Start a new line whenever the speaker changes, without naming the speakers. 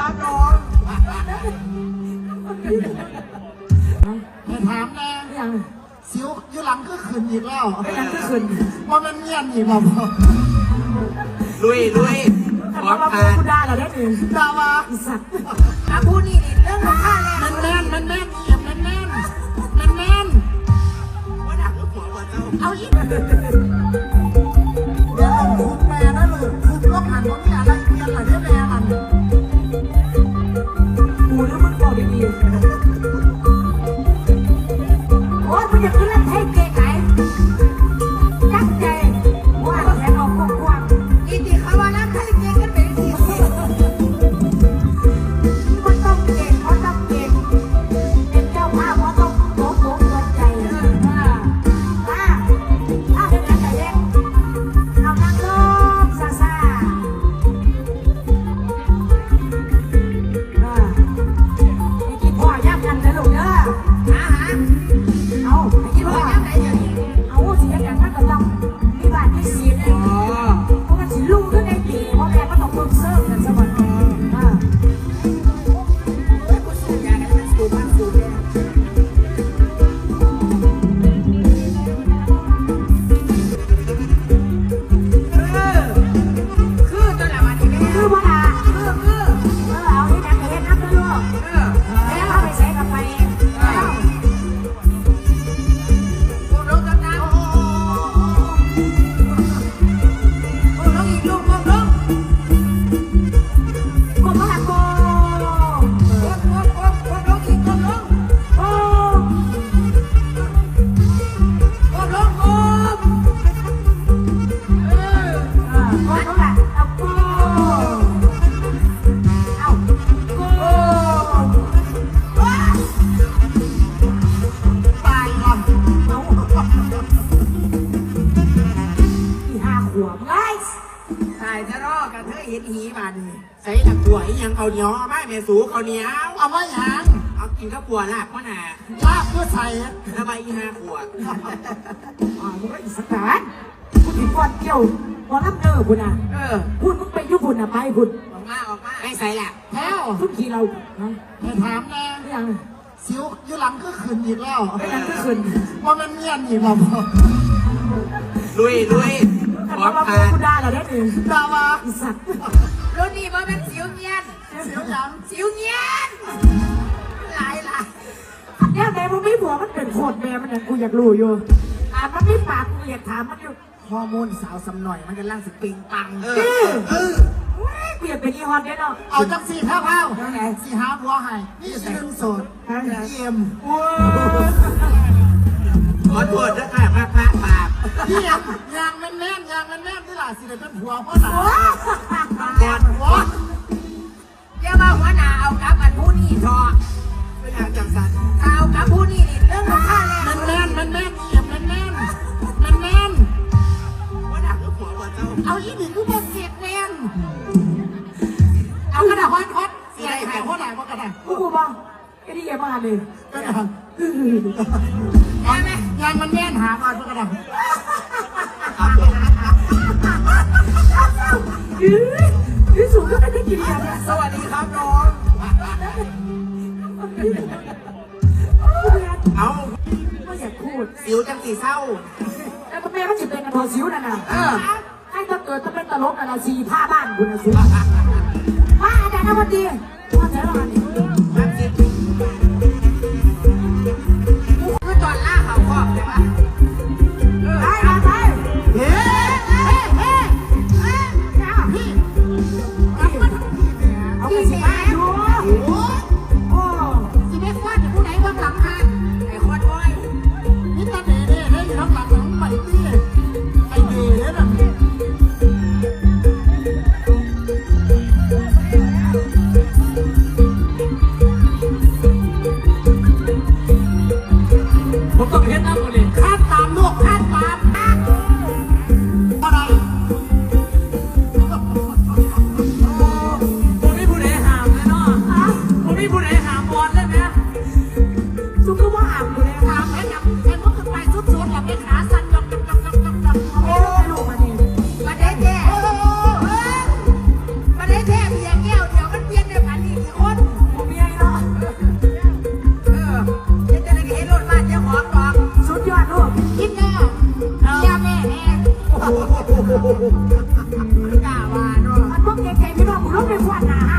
ครับน้อง
ให้ถามแน่
ยัง
สิวอยู่หลังก็ขึ้นอีกแล้ว
ยังก็ขึ้น
ว่ามันเงียบอีกแล้ว
ลุยลุยพ
แต่
ร้อ
ว่ามเรา
ผ่าน
พูดได้เหรอได้หนึ่ง
ดาวา
อีสัตว์
อาพูนี่นี่เรื่องของข้าแล้ว
มันแน่นมันแน่นเอียบมันแน่นมันแน่น
ว่าหนักก็หัวว่าเจ้า
เอาอีก
ตา
ยทะ
เลาะกั
น
เธ
อเห็นหีมาดิใส่ตะกัวอีหยังเขาเหนียวเอาไม่แม่สูเขาเหนียว
เอาไว้หาง
เอากินข้าวปัวลาบพ่อน่ะ
ลาบเพื่อใส่
ทำไมอีห้าขวด
อ่ามึงก็อีสการคุณถึงก่อนเกี่ยวบอลลัมเนอร์คุณอะ
เออ
คุณมึงไปยุคุณอะไปคุณ
ออกมาออกมาไม่ใส่แหละ
แท้ว
ทุกทีเราฮะ
ให้ถามแน่
ยัง
สิวอยู่หลังก็ขึ้นอีกแล้ว
ยังก็ขึ้น
ว่ามันเงียบอีกแล้ว
ลุยลุย
แต่
พร้อ
ว่ามเรา
ผ่าน
พูดได้เรอได้หนึ่ง
ดาวา
สัตว์
รุ่นนี้มันเป็นสิวเงียน
สิวหยัง
สิวเงียนหลายหลาย
เนี่ยแม่มึงไม่บอกมันเป็นโคตรแม่มันเนี่ยกูอยากรู้อยู่อ่ามันไม่ปากกูอยากถามมันอยู่
ฮอร์โมนสาวสำหน่อยมันกำลังสิปิงปัง
เออเออ
เปลี่ยนเป็นอีฮอนได้เนาะ
เอาจังสี่แพ้วพ้าว
ยัง
สี่หาบัวให้นี่สิหนึ่งโสดเยี่ยม
ขอโทษนะค่ะพระพระบาป
เยี่ยมยางแม่นแม่นยางแม่นแม่นที่หล่ะสิได้เป็นผัวพ่อหนา
ก่อน
ผัว
เดี๋ยวมาหัวหน้าเอากับอันผู้นี่ทอ
ไม่อยากจังสัน
เอากับผู้นี่นี่เรื่องของข้าแล้ว
แม่นแม่นแม่นแม่นเยี่ยมแม่นแม่นแม่นแม่น
ว่าหนักก็หัวว่าเจ้า
เอาอีหนึ่งกูบอกเสียดแม่นเอากระดาษฮอตฮอตเสียหายพ่อหนาพ่อกระดาษ
กูกูบ้างไอ้นี่แกบ้าเลย
กระดาษ
ใช่ไหม
ยางมันแม่นหาก่อนพ่อกระดาษ
ครับผม
ยื้อยื้อสูงก็ได้กิน
สวัสดีครับน้อง เอา
ไม่อยากพูด
สิวจังสีเศร้า
แล้วแม่ก็จะเป็นกระโดดสิวนั่นน่ะให้ถ้าเกิดจะเป็นตลกอะไรสีผ้าบ้านคุณนะสิมาอาจารย์นวันดีมาเจอเราอัน me now.